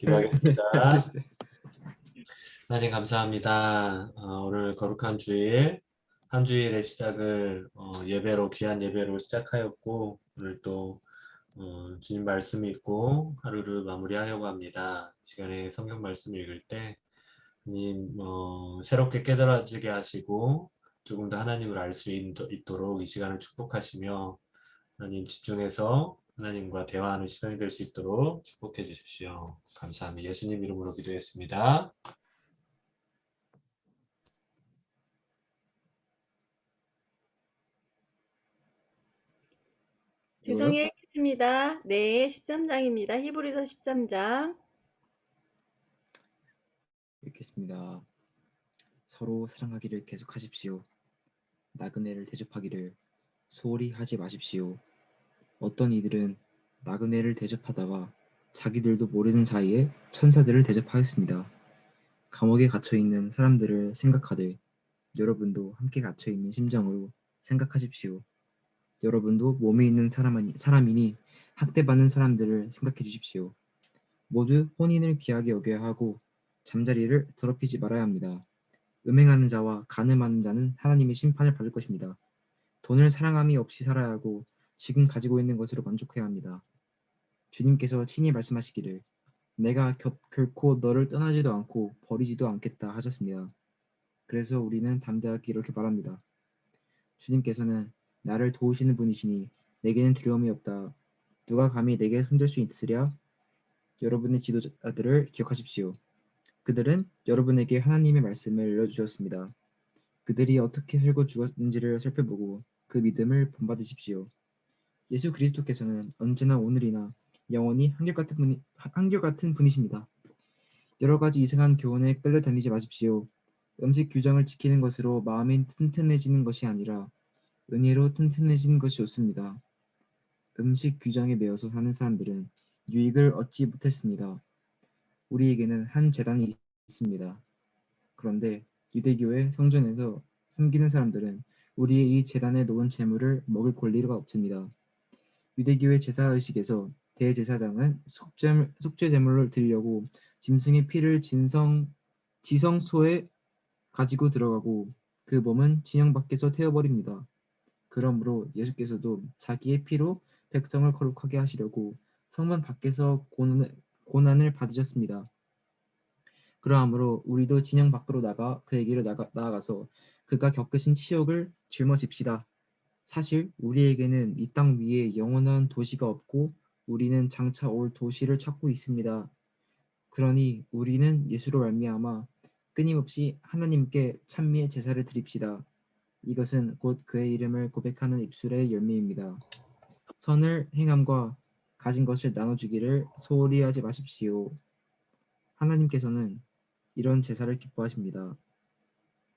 기도하겠습니다. 하나님 감사합니다. 어, 오늘 거룩한 주일 한 주일의 시작을 어, 예배로 귀한 예배로 시작하였고 오늘 또 어, 주님 말씀 읽고 하루를 마무리하려고 합니다. 이 시간에 성경 말씀 읽을 때 하나님 어, 새롭게 깨달아지게 하시고 조금 더 하나님을 알 수 있도록 이 시간을 축복하시며 하나님 집중해서 하나님과 대화하는 시간이 될 수 있도록 축복해 주십시오. 감사합니다. 예수님 이름으로 기도했습니다. 죄송해 읽겠습니다. 네, 13장입니다. 히브리서 13장. 읽겠습니다. 서로 사랑하기를 계속하십시오. 나그네를 대접하기를 소홀히 하지 마십시오. 어떤 이들은 나그네를 대접하다가 자기들도 모르는 사이에 천사들을 대접하였습니다. 감옥에 갇혀 있는 사람들을 생각하되 여러분도 함께 갇혀 있는 심정으로 생각하십시오. 여러분도 몸에 있는 사람이니, 사람이니 학대받는 사람들을 생각해 주십시오. 모두 혼인을 귀하게 여겨야 하고 잠자리를 더럽히지 말아야 합니다. 음행하는 자와 간음하는 자는 하나님의 심판을 받을 것입니다. 돈을 사랑함이 없이 살아야 하고 지금 가지고 있는 것으로 만족해야 합니다. 주님께서 친히 말씀하시기를 내가 겨, 결코 너를 떠나지도 않고 버리지도 않겠다 하셨습니다. 그래서 우리는 담대하게 이렇게 말합니다. 주님께서는 나를 도우시는 분이시니 내게는 두려움이 없다. 누가 감히 내게 손댈 수 있으랴? 여러분의 지도자들을 기억하십시오. 그들은 여러분에게 하나님의 말씀을 알려주셨습니다. 그들이 어떻게 살고 죽었는지를 살펴보고 그 믿음을 본받으십시오. 예수 그리스도께서는 언제나 오늘이나 영원히 한결같은 분이 한결같은 분이십니다. 여러 가지 이상한 교훈에 끌려다니지 마십시오. 음식 규정을 지키는 것으로 마음이 튼튼해지는 것이 아니라 은혜로 튼튼해지는 것이 좋습니다. 음식 규정에 매여서 사는 사람들은 유익을 얻지 못했습니다. 우리에게는 한 재단이 있습니다. 그런데 유대교의 성전에서 숨기는 사람들은 우리의 이 재단에 놓은 재물을 먹을 권리가 없습니다. 유대교의 제사의식에서 대제사장은 속죄, 속죄 제물을 드리려고 짐승의 피를 진성, 지성소에 가지고 들어가고 그 몸은 진영 밖에서 태워버립니다. 그러므로 예수께서도 자기의 피로 백성을 거룩하게 하시려고 성문 밖에서 고난을, 고난을 받으셨습니다. 그러하므로 우리도 진영 밖으로 나가 그에게로 나가, 나아가서 그가 겪으신 치욕을 짊어집시다. 사실 우리에게는 이 땅 위에 영원한 도시가 없고 우리는 장차 올 도시를 찾고 있습니다. 그러니 우리는 예수로 말미암아 끊임없이 하나님께 찬미의 제사를 드립시다. 이것은 곧 그의 이름을 고백하는 입술의 열매입니다. 선을 행함과 가진 것을 나눠주기를 소홀히 하지 마십시오. 하나님께서는 이런 제사를 기뻐하십니다.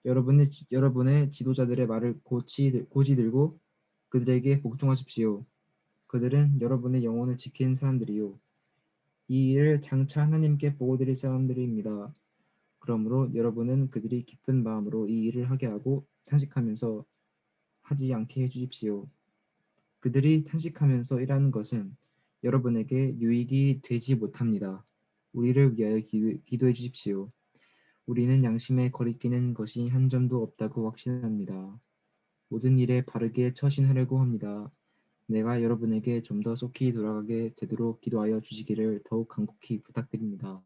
여러분의, 여러분의 지도자들의 말을 고치, 고지 들고 그들에게 복종하십시오. 그들은 여러분의 영혼을 지키는 사람들이요. 이 일을 장차 하나님께 보고드릴 사람들입니다. 그러므로 여러분은 그들이 기쁜 마음으로 이 일을 하게 하고 탄식하면서 하지 않게 해주십시오. 그들이 탄식하면서 일하는 것은 여러분에게 유익이 되지 못합니다. 우리를 위하여 기도, 해 주십시오. 우리는 양심에 거리끼는 것이 한 점도 없다고 확신합니다. 모든 일에 바르게 처신하려고 합니다. 내가 여러분에게 좀 더 속히 돌아가게 되도록 기도하여 주시기를 더욱 간곡히 부탁드립니다.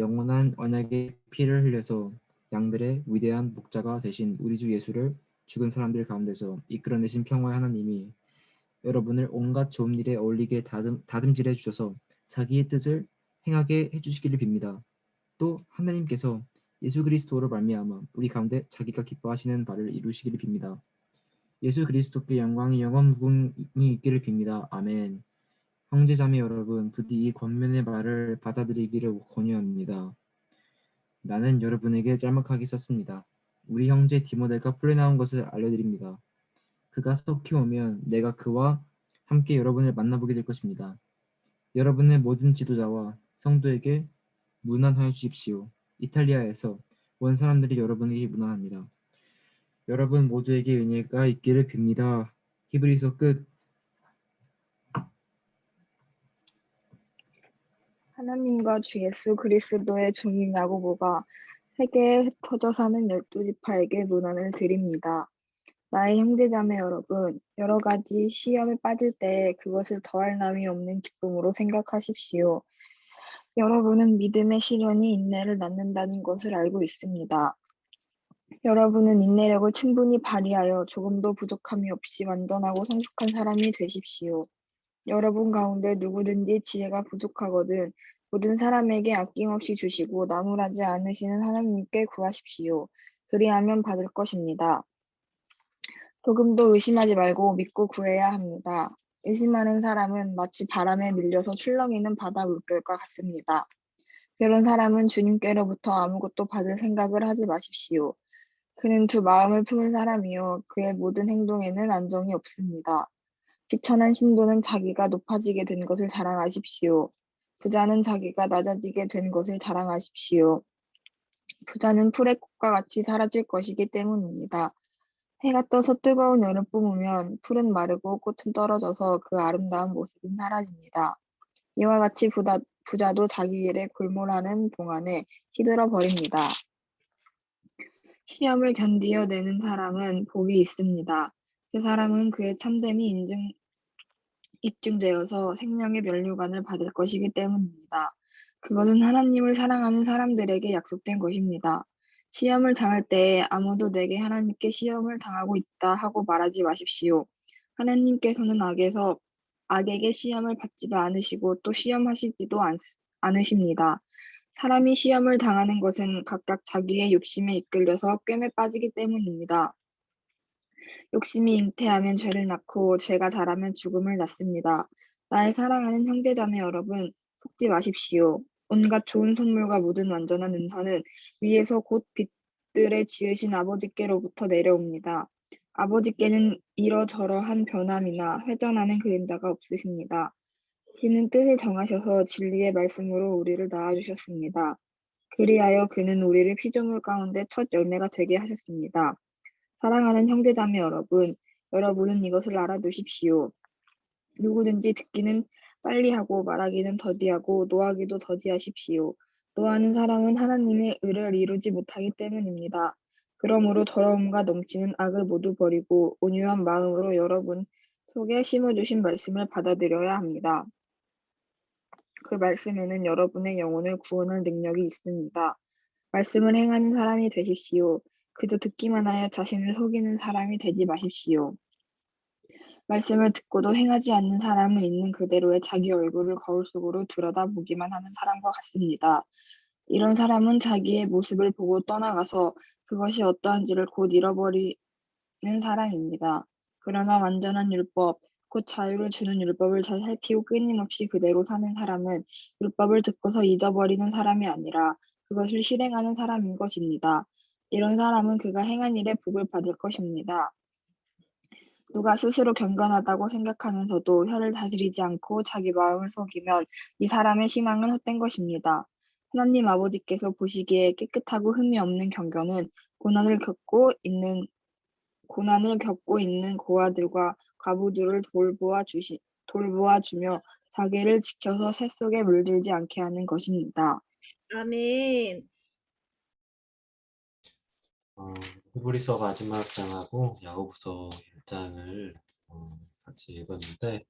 영원한 언약의 피를 흘려서 양들의 위대한 목자가 되신 우리 주 예수를 죽은 사람들 가운데서 이끌어내신 평화의 하나님이 여러분을 온갖 좋은 일에 어울리게 다듬, 다듬질해 주셔서 자기의 뜻을 행하게 해주시기를 빕니다. 또 하나님께서 예수 그리스도로 말미암아 우리 가운데 자기가 기뻐하시는 바를 이루시기를 빕니다. 예수 그리스도께 영광이 영원 무궁이 있기를 빕니다. 아멘. 형제자매 여러분, 부디 이 권면의 말을 받아들이기를 권유합니다. 나는 여러분에게 짤막하게 썼습니다. 우리 형제 디모데가 풀려나온 것을 알려드립니다. 그가 속히 오면 내가 그와 함께 여러분을 만나보게 될 것입니다. 여러분의 모든 지도자와 성도에게 문안하여 주십시오. 이탈리아에서 온 사람들이 여러분에게 문안합니다. 여러분 모두에게 은혜가 있기를 빕니다. 히브리서 끝 하나님과 주 예수 그리스도의 종인 야고보가 세계에 흩어져 사는 열두 지파에게 문안을 드립니다. 나의 형제자매 여러분, 여러 가지 시험에 빠질 때에 그것을 더할 나위 없는 기쁨으로 생각하십시오. 여러분은 믿음의 시련이 인내를 낳는다는 것을 알고 있습니다. 여러분은 인내력을 충분히 발휘하여 조금도 부족함이 없이 완전하고 성숙한 사람이 되십시오. 여러분 가운데 누구든지 지혜가 부족하거든 모든 사람에게 아낌없이 주시고 나무라지 않으시는 하나님께 구하십시오. 그리하면 받을 것입니다. 조금도 의심하지 말고 믿고 구해야 합니다. 의심하는 사람은 마치 바람에 밀려서 출렁이는 바다 물결과 같습니다. 그런 사람은 주님께로부터 아무것도 받을 생각을 하지 마십시오. 그는 두 마음을 품은 사람이요 그의 모든 행동에는 안정이 없습니다. 비천한 신도는 자기가 높아지게 된 것을 자랑하십시오. 부자는 자기가 낮아지게 된 것을 자랑하십시오. 부자는 풀의 꽃과 같이 사라질 것이기 때문입니다. 해가 떠서 뜨거운 여름 뿜으면 풀은 마르고 꽃은 떨어져서 그 아름다운 모습은 사라집니다. 이와 같이 부자, 부자도 자기 일에 골몰하는 동안에 시들어 버립니다. 시험을 견디어내는 사람은 복이 있습니다. 그 사람은 그의 참됨이 인증, 입증되어서 생명의 면류관을 받을 것이기 때문입니다. 그것은 하나님을 사랑하는 사람들에게 약속된 것입니다. 시험을 당할 때에 아무도 내게 하나님께 시험을 당하고 있다 하고 말하지 마십시오. 하나님께서는 악에서 악에게 시험을 받지도 않으시고 또 시험하시지도 않, 않으십니다. 사람이 시험을 당하는 것은 각각 자기의 욕심에 이끌려서 꿰매 빠지기 때문입니다. 욕심이 잉태하면 죄를 낳고 죄가 자라면 죽음을 낳습니다. 나의 사랑하는 형제자매 여러분, 속지 마십시오. 온갖 좋은 선물과 모든 완전한 은사는 위에서 곧 빛들에 지으신 아버지께로부터 내려옵니다. 아버지께는 이러저러한 변함이나 회전하는 그림자가 없으십니다. 그는 뜻을 정하셔서 진리의 말씀으로 우리를 낳아주셨습니다. 그리하여 그는 우리를 피조물 가운데 첫 열매가 되게 하셨습니다. 사랑하는 형제자매 여러분, 여러분은 이것을 알아두십시오. 누구든지 듣기는 빨리 하고 말하기는 더디하고 노하기도 더디하십시오. 노하는 사람은 하나님의 의를 이루지 못하기 때문입니다. 그러므로 더러움과 넘치는 악을 모두 버리고 온유한 마음으로 여러분 속에 심어주신 말씀을 받아들여야 합니다. 그 말씀에는 여러분의 영혼을 구원할 능력이 있습니다. 말씀을 행하는 사람이 되십시오. 그저 듣기만 하여 자신을 속이는 사람이 되지 마십시오. 말씀을 듣고도 행하지 않는 사람은 있는 그대로의 자기 얼굴을 거울 속으로 들여다보기만 하는 사람과 같습니다. 이런 사람은 자기의 모습을 보고 떠나가서 그것이 어떠한지를 곧 잃어버리는 사람입니다. 그러나 완전한 율법, 곧 자유를 주는 율법을 잘 살피고 끊임없이 그대로 사는 사람은 율법을 듣고서 잊어버리는 사람이 아니라 그것을 실행하는 사람인 것입니다. 이런 사람은 그가 행한 일에 복을 받을 것입니다. 누가 스스로 경건하다고 생각하면서도 혀를 다스리지 않고 자기 마음을 속이면 이 사람의 신앙은 헛된 것입니다. 하나님 아버지께서 보시기에 깨끗하고 흠이 없는 경건은 고난을 겪고 있는 고난을 겪고 있는 고아들과 과부들을 돌보아 주시 돌보아 주며 자기를 지켜서 새 속에 물들지 않게 하는 것입니다. 아멘. 어, 히브리서 마지막 장하고 야고보서 1장을 어, 같이 읽었는데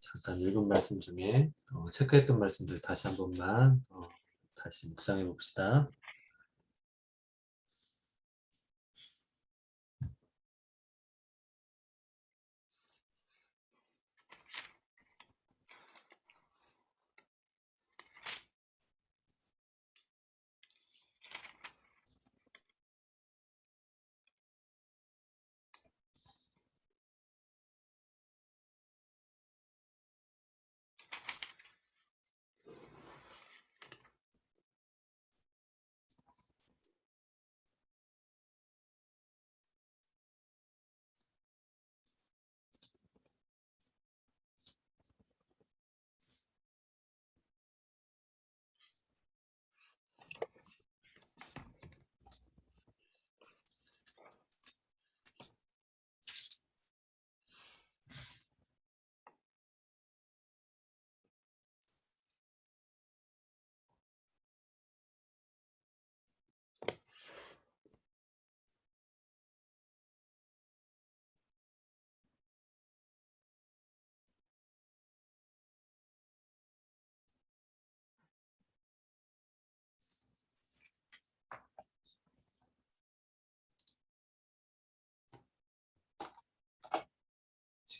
잠깐 읽은 말씀 중에 어, 체크했던 말씀들 다시 한 번만 어, 다시 묵상해 봅시다.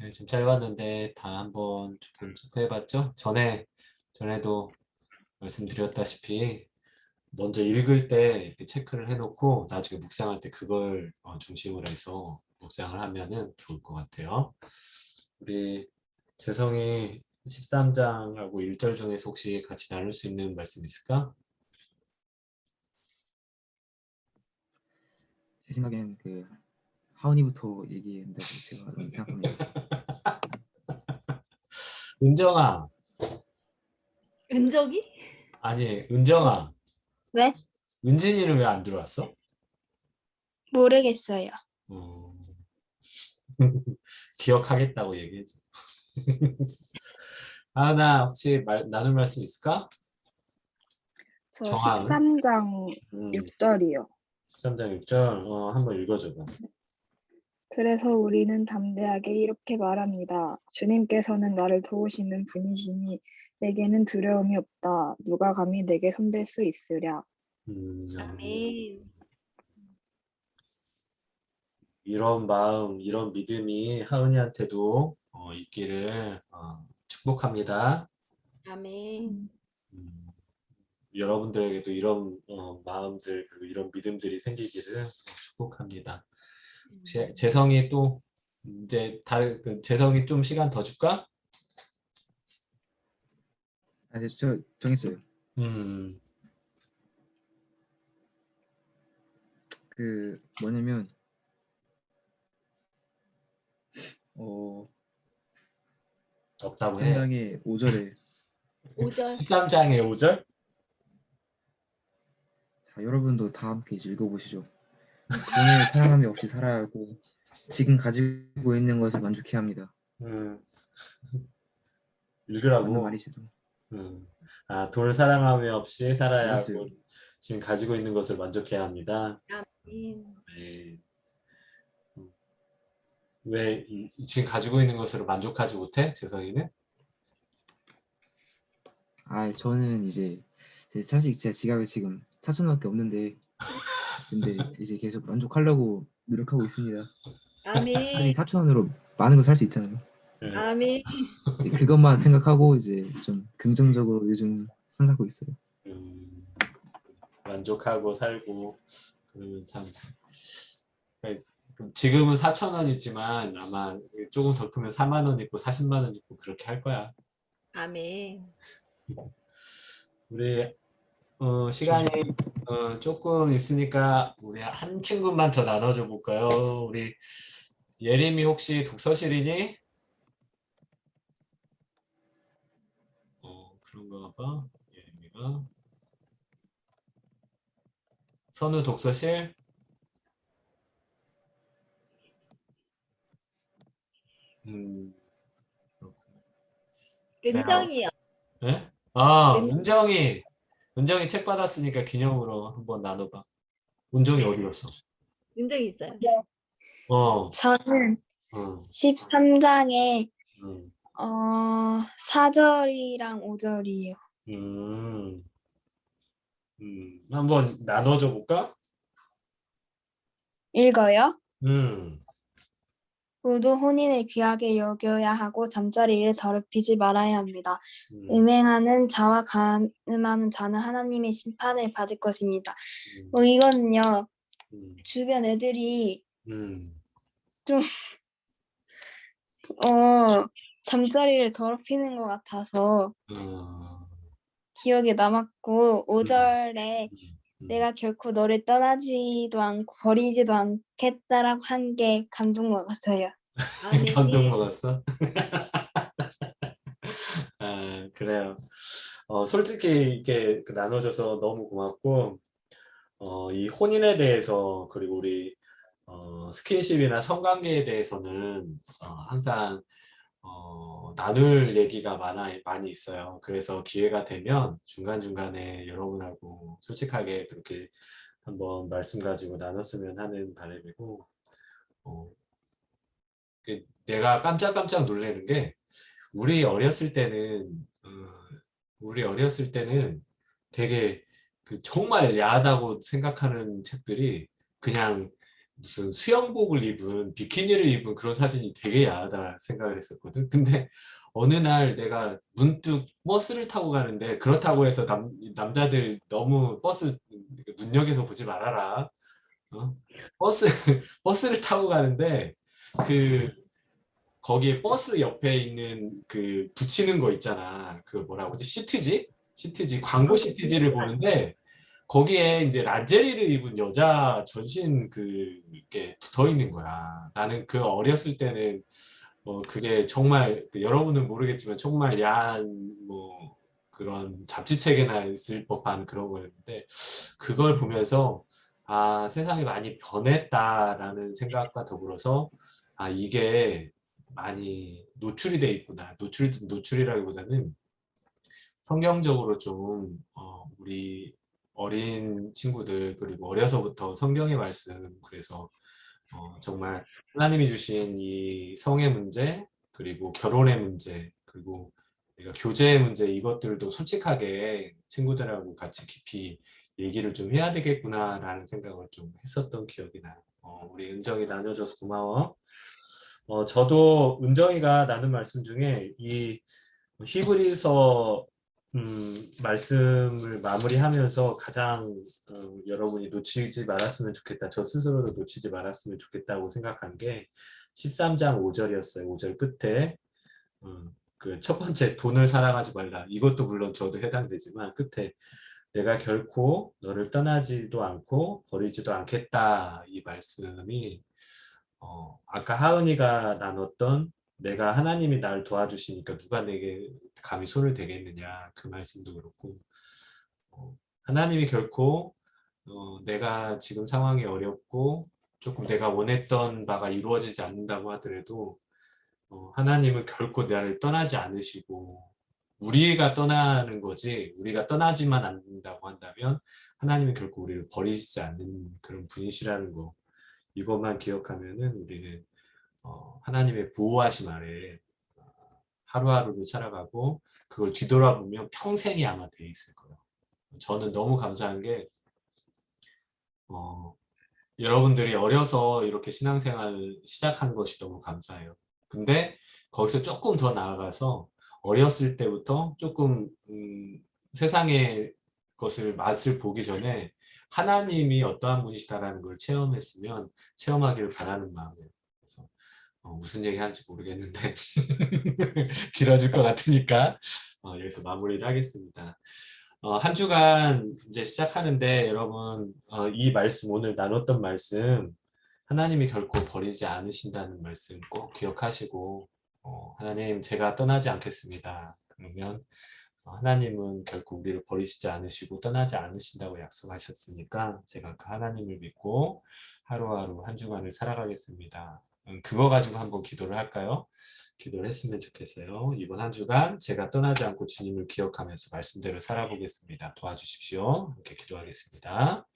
시간이 좀 짧았는데 다 한번 조금 체크해봤죠? 전에 전에도 말씀드렸다시피 먼저 읽을 때 이렇게 체크를 해놓고 나중에 묵상할 때 그걸 어, 중심으로 해서 묵상을 하면은 좋을 것 같아요. 우리 재성이 13장하고 1절 중에서 혹시 같이 나눌 수 있는 말씀 있을까? 제 생각엔 그 하은이부터 얘기한다고 제가 생각합니다. 은정아, 은적이? 아니 은정아. 네? 은진이는 왜 안 들어왔어? 모르겠어요. 어... 기억하겠다고 얘기해줘. 하나 혹시 말, 나눌 말씀 있을까? 저 정하은? 13장 음, 6절이요. 13장 6절 어, 한번 읽어줘봐. 그래서 우리는 담대하게 이렇게 말합니다. 주님께서는 나를 도우시는 분이시니 내게는 두려움이 없다. 누가 감히 내게 손댈 수 있으랴. 음, 아멘. 이런 마음, 이런 믿음이 하은이한테도 어, 있기를 어, 축복합니다. 아멘. 음, 여러분들에게도 이런 어, 마음들 그리고 이런 믿음들이 생기기를 어, 축복합니다. 재, 재성이 또 이제 다른 그 재성이 좀 시간 더 줄까? 아, 네, 저 정했어요. 음, 그 뭐냐면 어 없다고 해. 3장의 5절에 5절. 13장의 5절? 자, 여러분도 다 함께 이제 읽어보시죠. 오늘 사랑함이 없이 살아야 하고 지금 가지고 있는 것을 만족해야 합니다. 음. 맞는 읽으라고. 말이시죠? 음. 아, 돌 사랑함이 없이 살아야 하고 맞아요. 지금 가지고 있는 것을 만족해야 합니다. 아멘. 네. 음. 왜 이- 지금 가지고 있는 것으로 만족하지 못해? 재성이는? 아, 저는 이제 제- 사실 제 지갑에 지금 4천 원밖에 없는데 근데 이제 계속 만족하려고 노력하고 있습니다. 아멘. 사실 4천 원으로 많은 거 살 수 있잖아요. 네. 아멘. 그것만 생각하고 이제 좀 긍정적으로 요즘 생각하고 있어요. 음, 만족하고 살고 그러면 참 그러니까 지금은 4천 원 있지만 아마 조금 더 크면 4만 원 있고 40만 원 있고 그렇게 할 거야. 아멘. 우리 어, 시간이 어, 조금 있으니까 우리 한 친구만 더 나눠줘 볼까요? 우리 예림이 혹시 독서실이니? 어 그런가 봐. 예림이가 선우 독서실? 음. 은정이요. 예? 아, 은- 은정이. 은정이 책 받았으니까 기념으로 한번 나눠봐. 은정이 어디 갔어? 은정이 있어요. 어, 저는 어, 13장에 음, 어, 4절이랑 5절이에요. 음, 음, 한번 나눠줘 볼까? 읽어요. 음, 모두 혼인을 귀하게 여겨야 하고 잠자리를 더럽히지 말아야 합니다. 음, 음행하는 자와 간음하는 자는 하나님의 심판을 받을 것입니다. 음, 뭐 이거는요, 음, 주변 애들이 음, 어, 잠자리를 더럽히는 것 같아서 어, 기억에 남았고 5절에 음, 내가 결코 너를 떠나지도 않고 버리지도 않겠다라고 한 게 감동 먹었어요. 아멘. 감동 먹었어? 아, 그래요. 어, 솔직히 이렇게 그 나눠줘서 너무 고맙고, 어, 이 혼인에 대해서, 그리고 우리, 어, 스킨십이나 성관계에 대해서는, 어, 항상, 어, 나눌 얘기가 많아, 많이 있어요. 그래서 기회가 되면 중간중간에 여러분하고 솔직하게 그렇게 한번 말씀 가지고 나눴으면 하는 바람이고, 어, 그 내가 깜짝깜짝 놀라는 게 우리 어렸을 때는 어, 우리 어렸을 때는 되게 그 정말 야하다고 생각하는 책들이 그냥 무슨 수영복을 입은 비키니를 입은 그런 사진이 되게 야하다 생각을 했었거든. 근데 어느 날 내가 문득 버스를 타고 가는데 그렇다고 해서 남, 남자들 너무 버스 눈여겨서 보지 말아라. 어? 버스 버스를 타고 가는데 그 거기에 버스 옆에 있는 그 붙이는 거 있잖아. 그 뭐라고 하지? 시트지? 시트지 광고 시트지를 보는데 거기에 이제 라제리를 입은 여자 전신 그게 붙어 있는 거야. 나는 그 어렸을 때는 어 그게 정말 그 여러분은 모르겠지만 정말 야한 뭐 그런 잡지책에나 있을 법한 그런 거였는데 그걸 보면서 아 세상이 많이 변했다라는 생각과 더불어서 아 이게 많이 노출이 돼 있구나. 노출 노출이라기보다는 성경적으로 좀 어, 우리 어린 친구들 그리고 어려서부터 성경의 말씀 그래서 어, 정말 하나님이 주신 이 성의 문제 그리고 결혼의 문제 그리고 우리가 교제의 문제 이것들도 솔직하게 친구들하고 같이 깊이 얘기를 좀 해야 되겠구나라는 생각을 좀 했었던 기억이 나요. 어, 우리 은정이 나눠줘서 고마워. 어, 저도 은정이가 나눈 말씀 중에 이 히브리서 음, 말씀을 마무리하면서 가장 어, 여러분이 놓치지 말았으면 좋겠다. 저 스스로도 놓치지 말았으면 좋겠다고 생각한 게 13장 5절이었어요. 5절 끝에 어, 그첫 번째 돈을 사랑하지 말라. 이것도 물론 저도 해당되지만 끝에 내가 결코 너를 떠나지도 않고 버리지도 않겠다. 이 말씀이 어, 아까 하은이가 나눴던 내가 하나님이 나를 도와주시니까 누가 내게 감히 손을 대겠느냐? 그 말씀도 그렇고 어, 하나님이 결코 어, 내가 지금 상황이 어렵고 조금 내가 원했던 바가 이루어지지 않는다고 하더라도 어, 하나님은 결코 나를 떠나지 않으시고 우리가 떠나는 거지 우리가 떠나지만 않는다고 한다면 하나님은 결코 우리를 버리시지 않는 그런 분이시라는 거. 이것만 기억하면은 우리는 어, 하나님의 보호하심 아래 어, 하루하루를 살아가고 그걸 뒤돌아보면 평생이 아마 돼 있을 거예요. 저는 너무 감사한 게 어, 여러분들이 어려서 이렇게 신앙생활 시작한 것이 너무 감사해요. 근데 거기서 조금 더 나아가서 어렸을 때부터 조금 음, 세상의 것을 맛을 보기 전에 하나님이 어떠한 분이시다라는 걸 체험했으면 체험하기를 바라는 마음이에요. 어, 무슨 얘기 하는지 모르겠는데 길어질 것 같으니까 어, 여기서 마무리를 하겠습니다. 어, 한 주간 이제 시작하는데 여러분 어, 이 말씀 오늘 나눴던 말씀 하나님이 결코 버리지 않으신다는 말씀 꼭 기억하시고 어, 하나님 제가 떠나지 않겠습니다. 그러면 어, 하나님은 결코 우리를 버리시지 않으시고 떠나지 않으신다고 약속하셨으니까 제가 그 하나님을 믿고 하루하루 한 주간을 살아가겠습니다. 음, 그거 가지고 한번 기도를 할까요? 기도를 했으면 좋겠어요. 이번 한 주간 제가 떠나지 않고 주님을 기억하면서 말씀대로 살아보겠습니다. 도와주십시오. 이렇게 기도하겠습니다.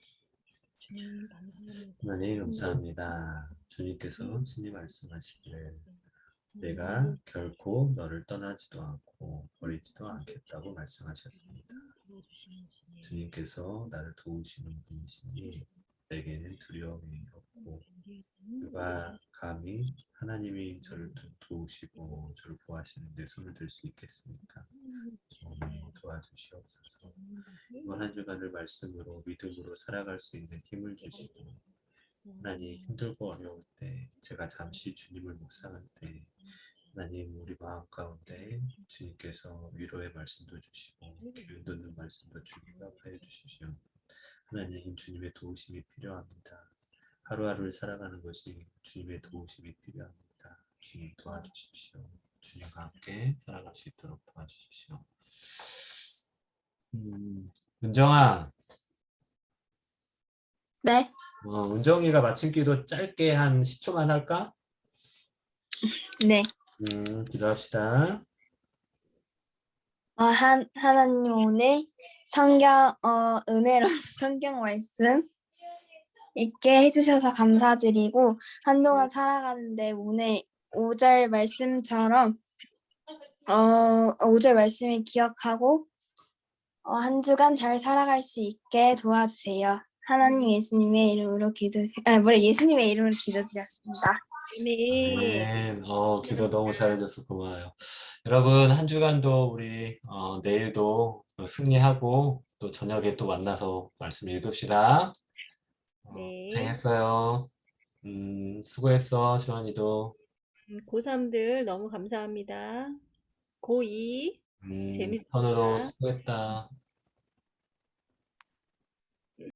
주님 감사합니다. 하나님 감사합니다. 주님께서 친히 말씀하시기를 내가 결코 너를 떠나지도 않고 버리지도 않겠다고 말씀하셨습니다. 주님께서 나를 도우시는 분이시니 내게는 두려움이 없고 누가 감히 하나님이 저를 도- 도우시고 저를 보호하시는데 손을 들 수 있겠습니까? 주님 도와주시옵소서. 이번 한 주간을 말씀으로 믿음으로 살아갈 수 있는 힘을 주시고 하나님 힘들고 어려울 때 제가 잠시 주님을 묵상할 때 하나님 우리 마음 가운데 주님께서 위로의 말씀도 주시고 기운 돋는 말씀도 주기가 하여 주시오. 하나님 주님의 도우심이 필요합니다. 하루하루를 살아가는 것이 주님의 도우심이 필요합니다. 주님 도와주십시오. 주님과 함께 살아갈 수 있도록 도와주십시오. 음, 은정아, 네. 어, 은정이가 마침 기도 짧게 한 10초만 할까? 네. 음, 기도합시다. 어, 한, 하나님 오늘 성경, 어, 은혜로운 성경 말씀 있게 해주셔서 감사드리고, 한동안 살아가는데 오늘 5절 말씀처럼, 어, 5절 말씀을 기억하고, 어, 한 주간 잘 살아갈 수 있게 도와주세요. 하나님 예수님의 이름으로 기도 아 뭐래 예수님의 이름으로 기도드렸습니다. 네. 네, 어, 기도 너무 잘해줘서 고마워요. 여러분, 한 주간도 우리 어, 내일도 어, 승리하고 또 저녁에 또 만나서 말씀 읽읍시다. 어, 네. 고생했어요. 음, 수고했어, 지원이도. 음, 고3들 너무 감사합니다. 고2 음, 재밌었다. 선우도 수고했다.